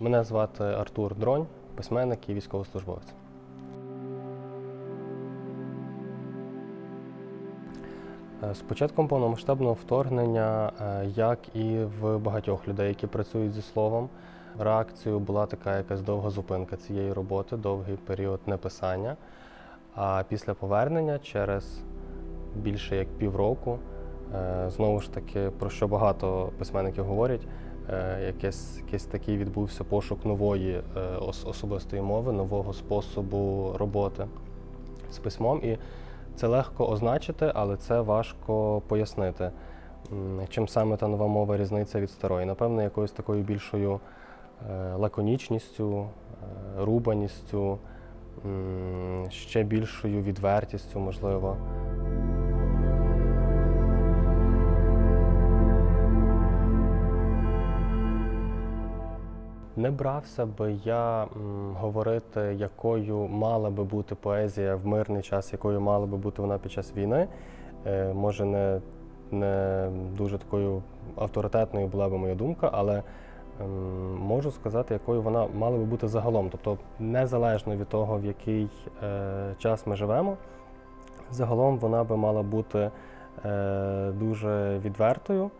Мене звати Артур Дронь, письменник і військовослужбовець. Е, З початком повномасштабного вторгнення, е, як і в багатьох людей, які працюють зі словом, реакцією була така якась довга зупинка цієї роботи, довгий період неписання. А після повернення, через більше як півроку, е, знову ж таки, про що багато письменників говорять, е, якийсь, якийсь такий відбувся пошук нової е, особистої мови, нового способу роботи з письмом. І це легко означити, але це важко пояснити, чим саме та нова мова різниця від старої. Напевно, якоюсь такою більшою е, лаконічністю, рубаністю, ще більшою відвертістю, можливо. Не брався би я говорити, якою мала би бути поезія в мирний час, якою мала би бути вона під час війни. Е, може, не, не дуже такою авторитетною була би моя думка, але ем, можу сказати, якою вона мала би бути загалом. Тобто, незалежно від того, в який е, час ми живемо, загалом вона би мала бути е, дуже відвертою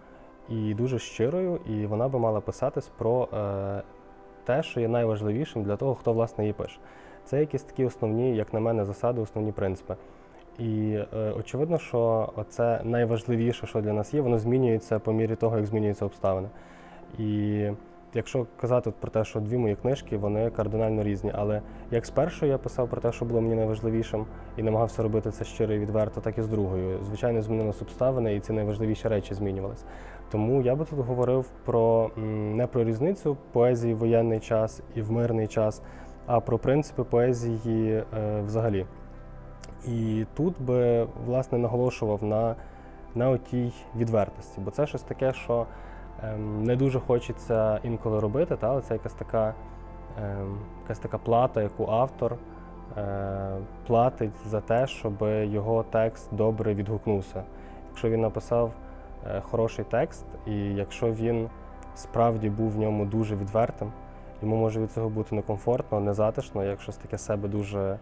і дуже щирою, і вона би мала писатись про е, те, що є найважливішим для того, хто власне її пише. Це якісь такі основні, як на мене, засади, основні принципи. І е, очевидно, що це найважливіше, що для нас є, воно змінюється по мірі того, як змінюються обставини. І якщо казати про те, що дві мої книжки, вони кардинально різні. Але як з першою я писав про те, що було мені найважливішим, і намагався робити це щиро і відверто, так і з другою. Звичайно, змінилися обставини, і ці найважливіші речі змінювалися. Тому я би тут говорив про не про різницю поезії в воєнний час і в мирний час, а про принципи поезії е, взагалі. І тут би власне наголошував на, на отій відвертості, бо це щось таке, що не дуже хочеться інколи робити, та, але це якась така, ем, якась така плата, яку автор е, платить за те, щоб його текст добре відгукнувся. Якщо він написав е, хороший текст, і якщо він справді був в ньому дуже відвертим, йому може від цього бути некомфортно, незатишно, як щось таке себе дуже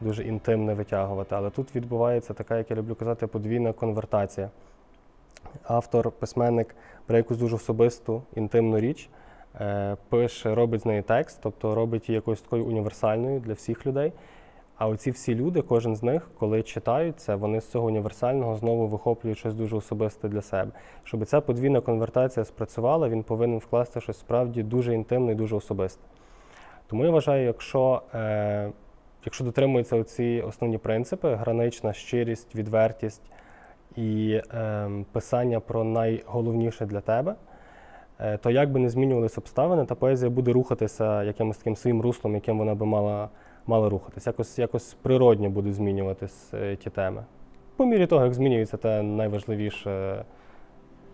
дуже інтимне витягувати. Але тут відбувається така, як я люблю казати, подвійна конвертація. Автор, письменник бере якусь дуже особисту, інтимну річ, е, пише, робить з неї текст, тобто робить її якоюсь такою універсальною для всіх людей. А оці всі люди, кожен з них, коли читають це, вони з цього універсального знову вихоплюють щось дуже особисте для себе. Щоб ця подвійна конвертація спрацювала, він повинен вкласти щось справді дуже інтимне і дуже особисте. Тому я вважаю, якщо, е, якщо дотримуються оці основні принципи: гранична щирість, відвертість і е, писання про найголовніше для тебе, е, то як би не змінювалися обставини, та поезія буде рухатися якимось таким своїм руслом, яким вона би мала, мала рухатись. Якось, якось природньо будуть змінюватись е, ті теми. По мірі того, як змінюється те найважливіше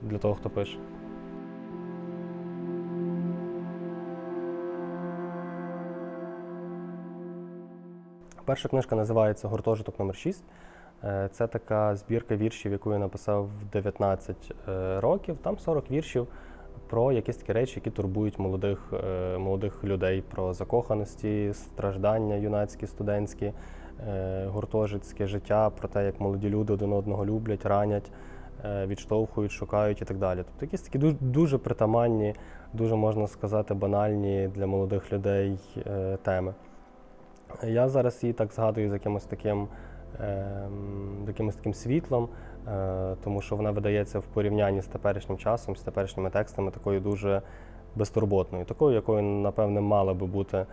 для того, хто пише. Перша книжка називається Гуртожиток номер 6 Е, Це така збірка віршів, яку я написав в 19 е, років. Там 40 віршів про якісь такі речі, які турбують молодих, е, молодих людей, про закоханості, страждання юнацькі, студентські, е, гуртожитське життя, про те, як молоді люди один одного люблять, ранять, е, відштовхують, шукають і так далі. Тобто якісь такі дуже, дуже притаманні, дуже можна сказати, банальні для молодих людей е, теми. Я зараз її так згадую з якимось таким, якимось таким світлом, е, тому що вона видається в порівнянні з теперішнім часом, з теперішніми текстами, такою дуже безтурботною, такою, якою, напевне, мала би бути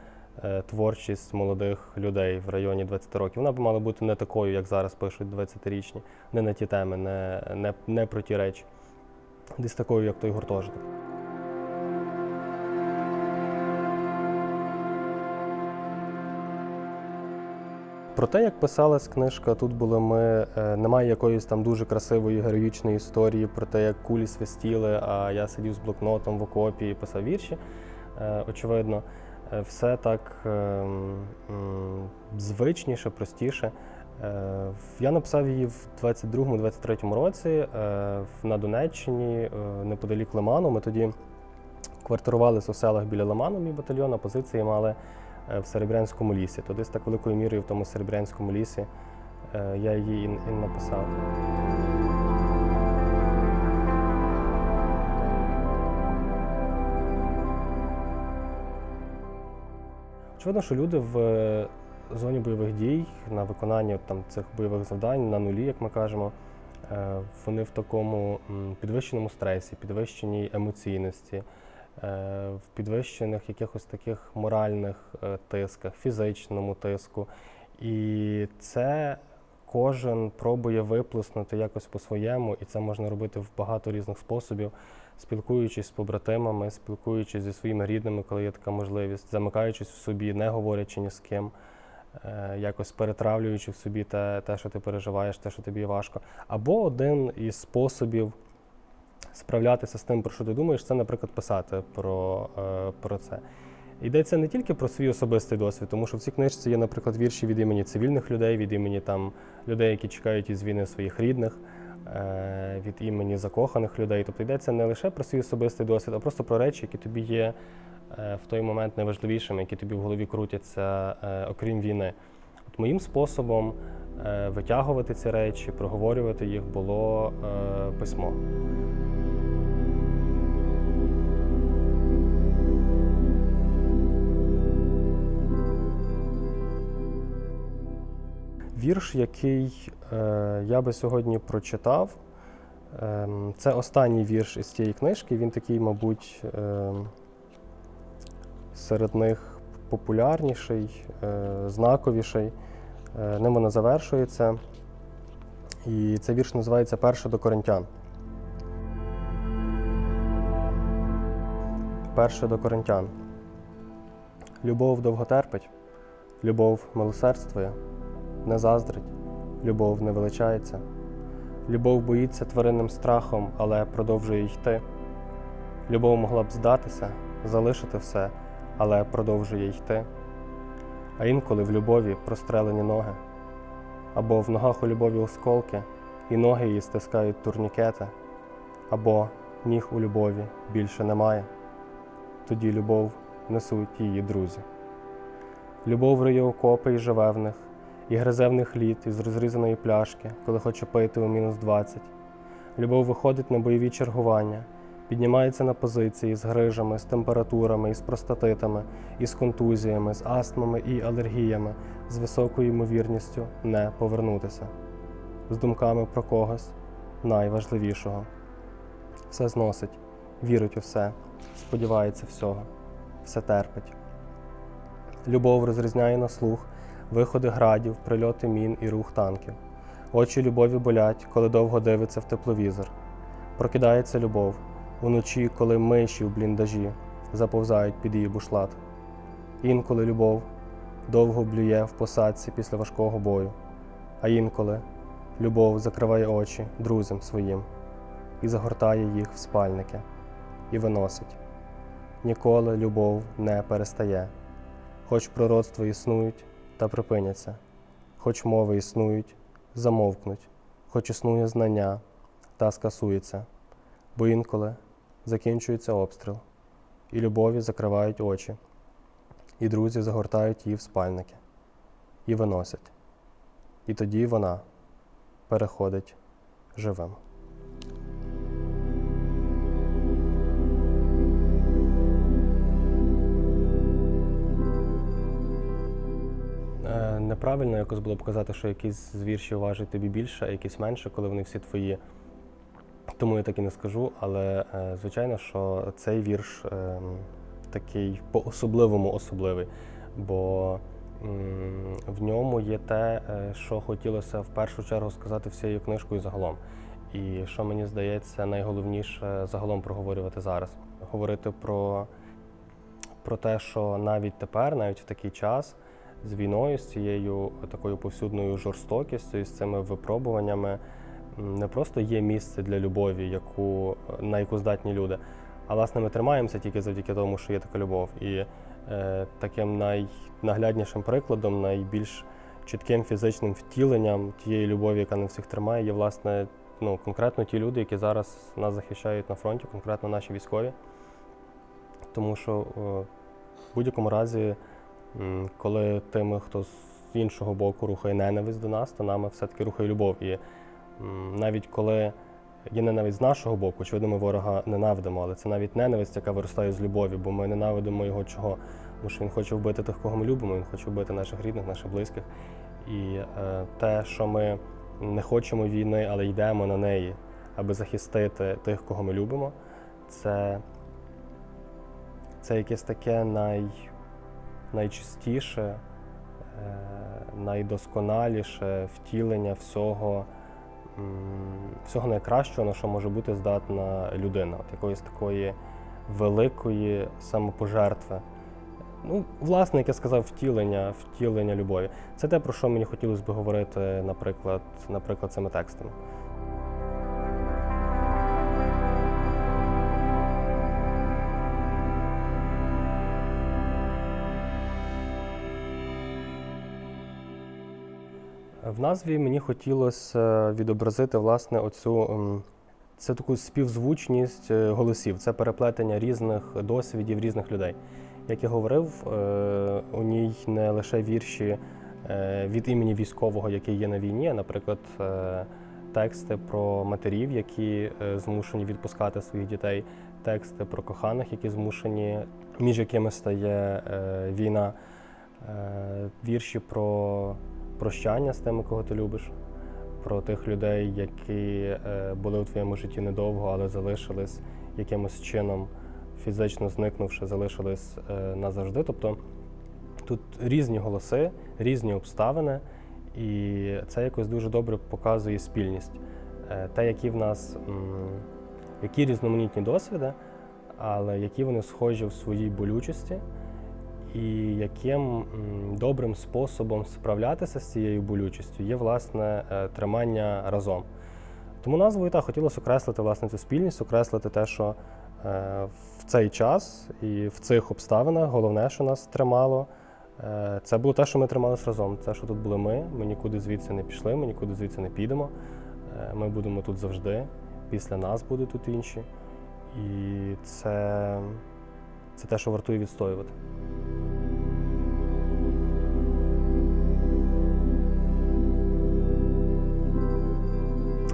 е, творчість молодих людей в районі 20 років. Вона б мала бути не такою, як зараз пишуть 20-річні, не на ті теми, не, не, не про ті речі. Десь такою, як той гуртожиток. Про те, як писалась книжка, тут були ми. е, Немає якоїсь там дуже красивої героїчної історії про те, як кулі свистіли, а я сидів з блокнотом в окопі і писав вірші. Е, Очевидно, Е, все так звичніше, простіше. Я написав її в 22-23 році на Донеччині, неподалік Лиману. Ми тоді квартирувалися у селах біля Лиману, мій батальйон, а позиції мали в Серебрянському лісі. То десь так великою мірою в тому Серебрянському лісі е, я її і написав. Очевидно, що люди в е, зоні бойових дій на виконанні там, цих бойових завдань на нулі, як ми кажемо, е, вони в такому підвищеному стресі, підвищеній емоційності, е, в підвищених якихось таких моральних е, тисках, фізичному тиску. І це кожен пробує виплеснути якось по-своєму, і це можна робити в багато різних способів, спілкуючись з побратимами, спілкуючись зі своїми рідними, коли є така можливість, замикаючись в собі, не говорячи ні з ким, е, якось перетравлюючи в собі те, те, що ти переживаєш, те, що тобі важко. Або один із способів справлятися з тим, про що ти думаєш, це, наприклад, писати про, е, про це. Йдеться не тільки про свій особистий досвід, тому що в цій книжці є, наприклад, вірші від імені цивільних людей, від імені там людей, які чекають із війни своїх рідних, е, від імені закоханих людей. Тобто йдеться не лише про свій особистий досвід, а просто про речі, які тобі є е, в той момент найважливішими, які тобі в голові крутяться, окрім війни. От моїм способом витягувати ці речі, проговорювати їх було е, письмо. Вірш, який е, я би сьогодні прочитав, ем, це останній вірш із цієї книжки. Він такий, мабуть, ем, серед них популярніший, е, знаковіший. Е, ним вона завершується. І цей вірш називається Перше до коринтян. Перше до коринтян. Любов довго терпить, любов милосердствує, не заздрить, любов не величається. Любов боїться тваринним страхом, але продовжує йти. Любов могла б здатися, залишити все, але продовжує йти. А інколи в любові прострелені ноги, або в ногах у любові осколки, і ноги її стискають турнікети, або ніг у любові більше немає. Тоді любов несуть її друзі. Любов риє окопи і живе в них, і гризе в них лід із розрізаної пляшки, коли хоче пити у мінус 20. Любов виходить на бойові чергування, піднімається на позиції з грижами, з температурами, із простатитами, із контузіями, з астмами і алергіями, з високою ймовірністю не повернутися, з думками про когось найважливішого. Все зносить, вірить у все, сподівається всього, все терпить. Любов розрізняє на слух виходи градів, прильоти мін і рух танків. Очі любові болять, коли довго дивиться в тепловізор. Прокидається любов уночі, коли миші в бліндажі заповзають під її бушлат. Інколи любов довго блює в посадці після важкого бою, а інколи любов закриває очі друзям своїм і загортає їх в спальники і виносить. Ніколи любов не перестає, хоч пророцтва існують та припиняться, хоч мови існують, замовкнуть, хоч існує знання та скасується, бо інколи закінчується обстріл, і любові закривають очі, і друзі загортають її в спальники і виносять. І тоді вона переходить живим. Е, Неправильно якось було б казати, що якісь з віршів важать тобі більше, а якісь менше, коли вони всі твої. Тому я так і не скажу, але е, звичайно, що цей вірш е, такий по-особливому особливий, бо в ньому є те, е, що хотілося в першу чергу сказати всією книжкою загалом. І що мені здається, найголовніше загалом проговорювати зараз. Говорити про, про те, що навіть тепер, навіть в такий час, з війною, з цією такою повсюдною жорстокістю, з цими випробуваннями не просто є місце для любові, яку, на яку здатні люди, а власне ми тримаємося тільки завдяки тому, що є така любов. І е, таким найнагляднішим прикладом, найбільш чітким фізичним втіленням тієї любові, яка на всіх тримає, є власне ну, конкретно ті люди, які зараз нас захищають на фронті, конкретно наші військові. Тому що е, в будь-якому разі, коли тими, хто з іншого боку рухає ненависть до нас, то нами все-таки рухає любов. І навіть коли є ненависть з нашого боку, очевидно, ми ворога ненавидимо, але це навіть ненависть, яка виростає з любові, бо ми ненавидимо його чого. Тому що він хоче вбити тих, кого ми любимо, він хоче вбити наших рідних, наших близьких. І е, те, що ми не хочемо війни, але йдемо на неї, аби захистити тих, кого ми любимо, це, це якесь таке най, найчистіше, е, найдосконаліше втілення всього, всього найкращого, на що може бути здатна людина, от якоїсь такої великої самопожертви. Ну, власне, як я сказав, втілення, втілення любові. Це те, про що мені хотілося б говорити, наприклад, наприклад, цими текстами. В назві мені хотілося відобразити власне оцю це таку співзвучність е, голосів, це переплетення різних досвідів різних людей. Як я говорив, е, у ній не лише вірші е, від імені військового, який є на війні, а, наприклад, е, тексти про матерів, які е, змушені відпускати своїх дітей, тексти про коханих, які змушені, між якими стає е, війна, е, вірші про прощання з тими, кого ти любиш, про тих людей, які е, були у твоєму житті недовго, але залишились якимось чином фізично зникнувши, залишились е, назавжди. Тобто тут різні голоси, різні обставини, і це якось дуже добре показує спільність. Е, Те, які в нас які різноманітні досвіди, але які вони схожі в своїй болючості, і яким добрим способом справлятися з цією болючістю є власне е, тримання разом. Тому назвою так хотілося окреслити власне цю спільність, окреслити те, що е, в цей час і в цих обставинах головне, що нас тримало, е, це було те, що ми трималися разом. Це, що тут були ми, ми нікуди звідси не пішли, ми нікуди звідси не підемо. Ми будемо тут завжди, після нас будуть тут інші. І це, це те, що вартує відстоювати.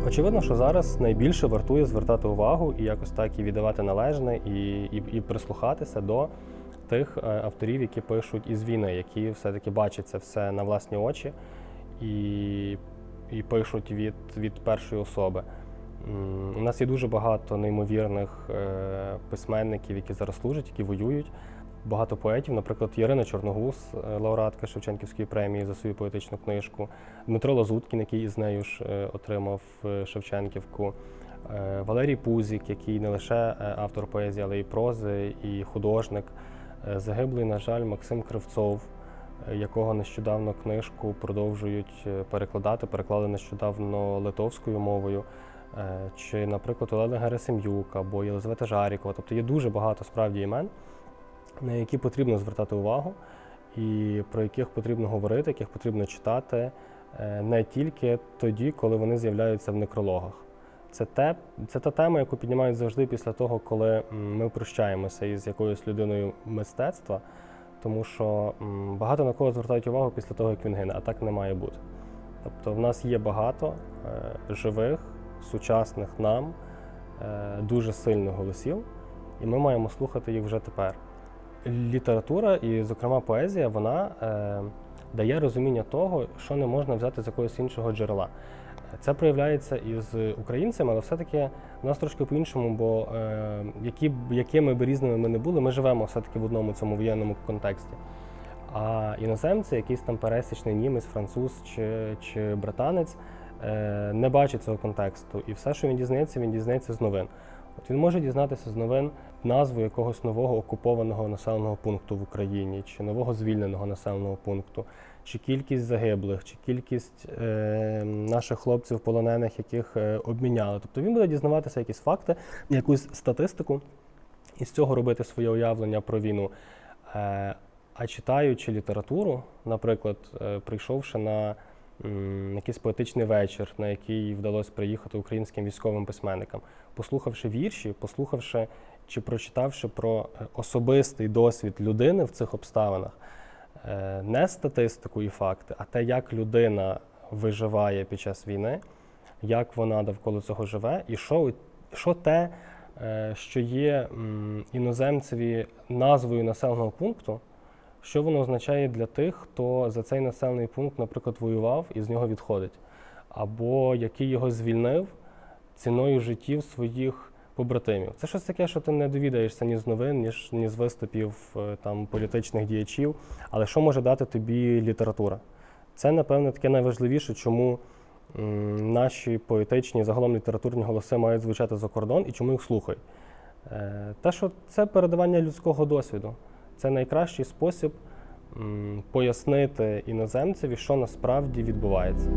Очевидно, що зараз найбільше вартує звертати увагу і якось так і віддавати належне, і, і, і прислухатися до тих е, авторів, які пишуть із війни, які все-таки бачать це все на власні очі і, і пишуть від, від першої особи. У нас є дуже багато неймовірних е, письменників, які зараз служать, які воюють. Багато поетів, наприклад, Ярина Чорногуз, е, лауреатка Шевченківської премії за свою поетичну книжку, Дмитро Лазуткін, який із нею ж е, отримав е, Шевченківку, Валерій Пузік, який не лише автор поезії, але й прози, і художник. Загиблий, на жаль, Максим Кривцов, якого нещодавно книжку продовжують перекладати, переклали нещодавно литовською мовою. Чи, наприклад, Олена Герасим'юк або Єлизавета Жарікова. Тобто є дуже багато справді імен, на які потрібно звертати увагу, і про яких потрібно говорити, яких потрібно читати е, не тільки тоді, коли вони з'являються в некрологах. Це, те, це та тема, яку піднімають завжди після того, коли ми прощаємося із якоюсь людиною мистецтва, тому що багато на кого звертають увагу після того, як він гине, а так не має бути. Тобто в нас є багато е, живих, сучасних нам, е, дуже сильних голосів, і ми маємо слухати їх вже тепер. Література і, зокрема, поезія, вона е, дає розуміння того, що не можна взяти з якогось іншого джерела. Це проявляється із українцями, але все-таки в нас трошки по-іншому, бо е, які, якими б різними ми не були, ми живемо все-таки в одному цьому воєнному контексті. А іноземці, якийсь там пересічний німець, француз чи, чи британець, е, не бачить цього контексту. І все, що він дізнається, він дізнається з новин. От він може дізнатися з новин назву якогось нового окупованого населеного пункту в Україні, чи нового звільненого населеного пункту, чи кількість загиблих, чи кількість е, наших хлопців полонених, яких е, обміняли. Тобто він буде дізнаватися якісь факти, якусь статистику, і з цього робити своє уявлення про війну. Е, А читаючи літературу, наприклад, е, прийшовши на якийсь поетичний вечір, на який вдалося приїхати українським військовим письменникам, послухавши вірші, послухавши чи прочитавши про е, особистий досвід людини в цих обставинах, е, не статистику і факти, а те, як людина виживає під час війни, як вона довкола цього живе, і що, що те, е, що є іноземцеві назвою населеного пункту, що воно означає для тих, хто за цей населений пункт, наприклад, воював і з нього відходить, або який його звільнив ціною життів своїх побратимів. Це щось таке, що ти не довідаєшся ні з новин, ні, ні з виступів е, там, політичних діячів. Але що може дати тобі література? Це, напевно, таке найважливіше, чому м, наші поетичні, загалом літературні голоси мають звучати за кордон і чому їх слухають. Е, Те, що це передавання людського досвіду. Це найкращий спосіб пояснити іноземцеві, що насправді відбувається.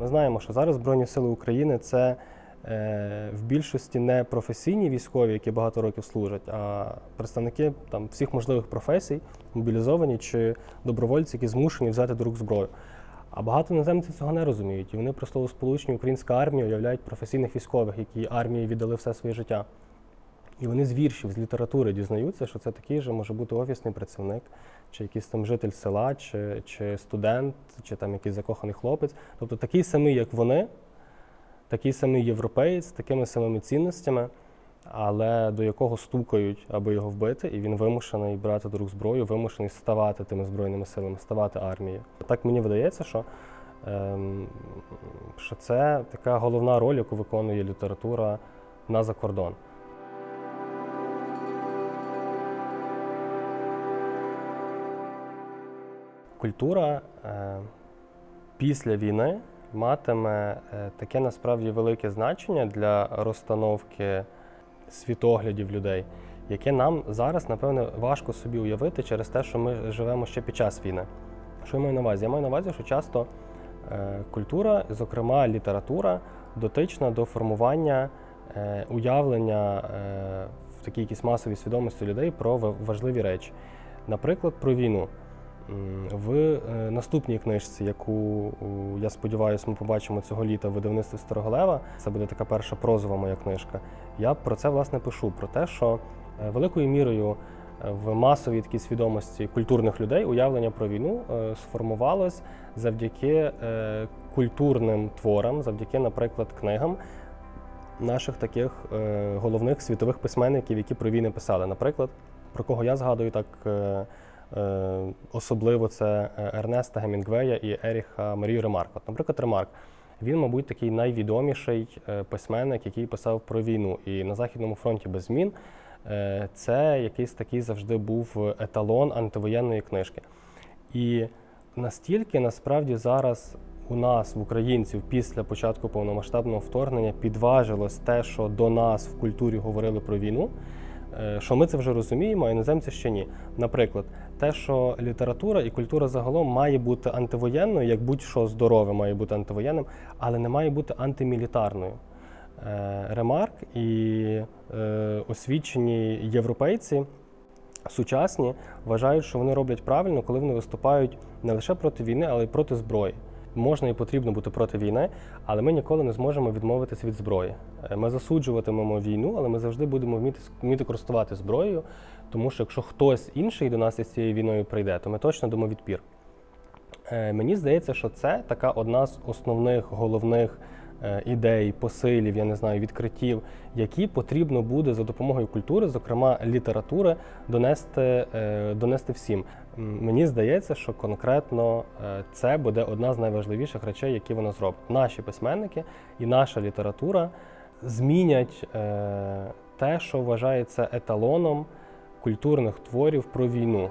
Ми знаємо, що зараз Збройні Сили України це е, в більшості не професійні військові, які багато років служать, а представники там, всіх можливих професій, мобілізовані чи добровольці, які змушені взяти до зброю. А багато іноземців цього не розуміють. І вони про словосполучення українська армія уявляють професійних військових, які армії віддали все своє життя. І вони з віршів, з літератури дізнаються, що це такий же може бути офісний працівник, чи якийсь там житель села, чи, чи студент, чи там якийсь закоханий хлопець. Тобто такий самий, як вони, такий самий європеєць, такими самими цінностями, але до якого стукають, аби його вбити, і він вимушений брати до рук зброю, вимушений ставати тими збройними силами, ставати армією. Так мені видається, що, ем, що це така головна роль, яку виконує література на закордон. Культура е, після війни матиме е, таке насправді велике значення для розстановки світоглядів людей, яке нам зараз, напевне, важко собі уявити через те, що ми живемо ще під час війни. Що я маю на увазі? Я маю на увазі, що часто е, культура, зокрема література, дотична до формування е, уявлення е, в такій якійсь масовій свідомості людей про важливі речі. Наприклад, про війну. В е, наступній книжці, яку я сподіваюся, ми побачимо цього літа в видавництві Староголева, це буде така перша прозова моя книжка. Я про це власне пишу: про те, що е, великою мірою е, в масовій такій свідомості культурних людей уявлення про війну сформувалось завдяки культурним творам, завдяки, наприклад, книгам наших таких головних світових письменників, які про війни писали. Наприклад, про кого я згадую так. Е, особливо це е, Ернеста Гемінгвея і Еріха Марію Ремарк. От, наприклад, Ремарк. Він, мабуть, такий найвідоміший е, письменник, який писав про війну. І на Західному фронті без змін це якийсь такий завжди був еталон антивоєнної книжки. І настільки насправді зараз у нас, в українців, після початку повномасштабного вторгнення підважилось те, що до нас в культурі говорили про війну. Що ми це вже розуміємо, а іноземці ще ні. Наприклад, те, що література і культура загалом має бути антивоєнною, як будь-що здорове має бути антивоєнним, але не має бути антимілітарною. Е, Ремарк і е, освічені європейці сучасні вважають, що вони роблять правильно, коли вони виступають не лише проти війни, але й проти зброї. Можна і потрібно бути проти війни, але ми ніколи не зможемо відмовитися від зброї. Е, Ми засуджуватимемо війну, але ми завжди будемо вміти, вміти користувати зброєю, тому що якщо хтось інший до нас із цією війною прийде, то ми точно дамо відпір. Е, Мені здається, що це така одна з основних головних е, ідей, посилів, я не знаю, відкриттів, які потрібно буде за допомогою культури, зокрема літератури, донести, е, донести всім. Мені здається, що конкретно це буде одна з найважливіших речей, які вона зробить. Наші письменники і наша література змінять те, що вважається еталоном культурних творів про війну.